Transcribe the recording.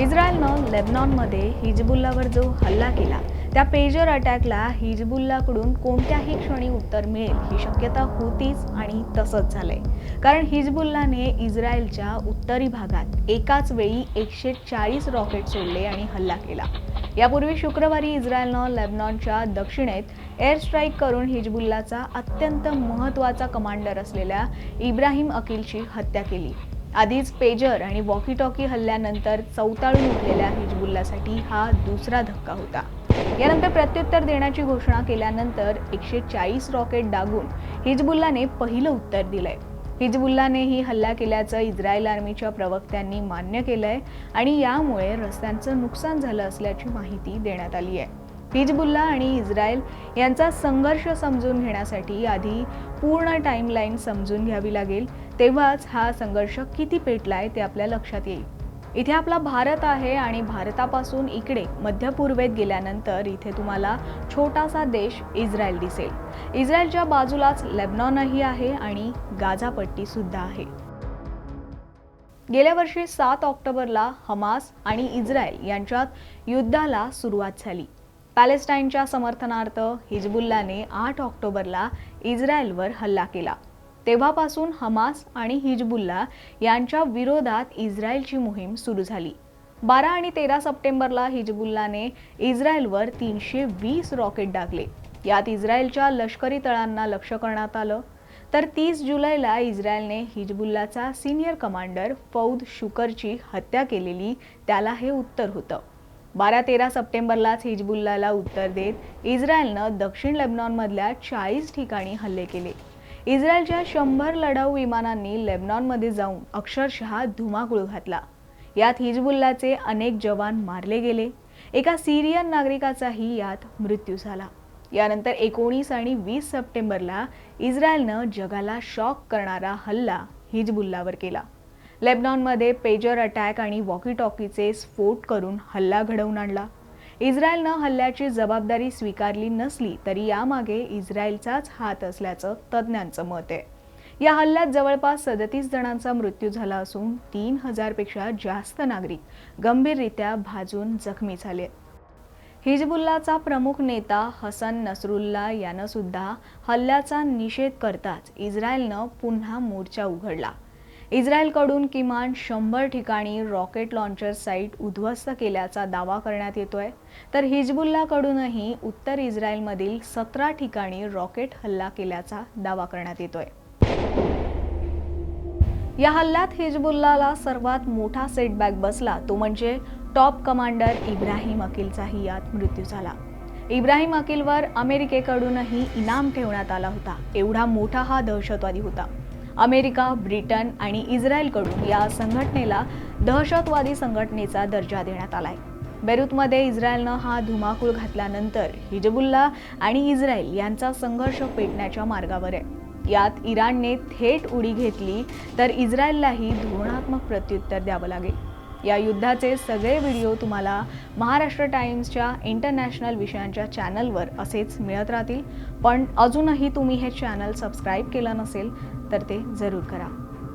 इस्रायलनं लेबनॉनमध्ये हिजबुल्लावर जो हल्ला केला त्या पेजर अटॅकला हिजबुल्लाकडून कोणत्याही क्षणी उत्तर मिळेल ही शक्यता होतीच आणि तसंच झालंय. कारण हिजबुल्लाने इस्रायलच्या उत्तरी भागात एकाच वेळी एकशे चाळीस रॉकेट सोडले आणि हल्ला केला. यापूर्वी शुक्रवारी इस्रायलनं लेबनॉनच्या दक्षिणेत एअर स्ट्राईक करून हिजबुल्लाचा अत्यंत महत्त्वाचा कमांडर असलेल्या इब्राहिम अकिलची हत्या केली. आधीच पेजर आणि वॉकी टॉकी हल्ल्यानंतर चौताळून उठलेल्या हिजबुल्लासाठी हा दुसरा धक्का होता. यानंतर प्रत्युत्तर देण्याची घोषणा केल्यानंतर एकशे चाळीस रॉकेट डागून हिजबुल्लाने पहिलं उत्तर दिलंय. हिजबुल्लानेही हल्ला केल्याचं इस्रायल आर्मीच्या प्रवक्त्यांनी मान्य केलंय आणि यामुळे रस्त्यांचं नुकसान झालं असल्याची माहिती देण्यात आली आहे हिजबुल्ला आणि इस्रायल यांचा संघर्ष समजून घेण्यासाठी आधी पूर्ण टाईमलाईन समजून घ्यावी लागेल तेव्हाच हा संघर्ष किती पेटलाय ते आपल्या लक्षात येईल. इथे आपला भारत आहे आणि भारतापासून इकडे मध्य पूर्वेत गेल्यानंतर इथे तुम्हाला छोटासा देश इस्रायल दिसेल. इस्रायलच्या बाजूलाच लेबनॉनही आहे आणि गाझापट्टी सुद्धा आहे. गेल्या वर्षी सात ऑक्टोबरला हमास आणि इस्रायल यांच्यात युद्धाला सुरुवात झाली. पॅलेस्टाईनच्या समर्थनार्थ हिजबुल्लाने आठ ऑक्टोबरला इस्रायलवर हल्ला केला. तेव्हापासून हमास आणि हिजबुल्ला यांच्या विरोधात इस्रायलची मोहीम सुरू झाली. बारा आणि तेरा सप्टेंबरला हिजबुल्लाने इस्रायलवर तीनशे वीस रॉकेट डागले. यात इस्रायलच्या लष्करी तळांना लक्ष करण्यात आलं. तर तीस जुलैला इस्रायलने हिजबुल्लाचा सिनियर कमांडर फौद शुकरची हत्या केलेली त्याला हे उत्तर होतं. बारा तेरा सप्टेंबरलाच हिजबुल्लाला उत्तर देत इस्रायलनं दक्षिण लेबनॉनमधल्या चाळीस ठिकाणी हल्ले केले. इस्रायलच्या शंभर लढाऊ विमानांनी लेबनॉनमध्ये जाऊन अक्षरशः धुमाकूळ घातला. यात हिजबुल्लाचे अनेक जवान मारले गेले. एका सिरियन नागरिकाचाही यात मृत्यू झाला. यानंतर एकोणीस आणि वीस सप्टेंबरला इस्रायलनं जगाला शॉक करणारा हल्ला हिजबुल्लावर केला. लेबनॉनमध्ये पेजर अटॅक आणि वॉकी टॉकीचे स्फोट करून हल्ला घडवून आणला. इस्रायलनं हल्ल्याची जबाबदारी स्वीकारली नसली तरी यामागे इस्रायलचाच हात असल्याचं तज्ज्ञांचं मत आहे. या हल्ल्यात जवळपास सदतीस जणांचा मृत्यू झाला असून तीन हजारपेक्षा जास्त नागरिक गंभीररित्या भाजून जखमी झाले हिजबुल्लाचा प्रमुख नेता हसन नसरुल्ला यानं सुद्धा हल्ल्याचा निषेध करताच इस्रायलनं पुन्हा मोर्चा उघडला. इस्रायलकडून किमान शंभर ठिकाणी रॉकेट लॉन्चर साईट उद्ध्वस्त केल्याचा दावा करण्यात येतोय. तर हिजबुल्लाकडूनही उत्तर इस्रायलमधील सतरा ठिकाणी रॉकेट हल्ला केल्याचा दावा करण्यात येतोय. या हल्ल्यात हिजबुल्लाला सर्वात मोठा सेटबॅक बसला तो म्हणजे टॉप कमांडर इब्राहिम अकीलचाही यात मृत्यू झाला. इब्राहिम अकीलवर अमेरिकेकडूनही इनाम ठेवण्यात आला होता. एवढा मोठा हा दहशतवादी होता. अमेरिका ब्रिटन आणि इस्रायलकडून या संघटनेला दहशतवादी संघटनेचा दर्जा देण्यात आला आहे बेरूतमध्ये इस्रायलनं हा धुमाकूळ घातल्यानंतर हिजबुल्ला आणि इस्रायल यांचा संघर्ष पेटण्याच्या मार्गावर आहे. यात इराणने थेट उडी घेतली तर इस्रायललाही धोरणात्मक प्रत्युत्तर द्यावं लागेल. या युद्धाचे सगळे व्हिडिओ तुम्हाला महाराष्ट्र टाइम्सच्या इंटरनॅशनल विषयांच्या चॅनलवर असेच मिळत राहतील. पण अजूनही तुम्ही हे चॅनल सबस्क्राईब केलं नसेल तर ते जरूर करा.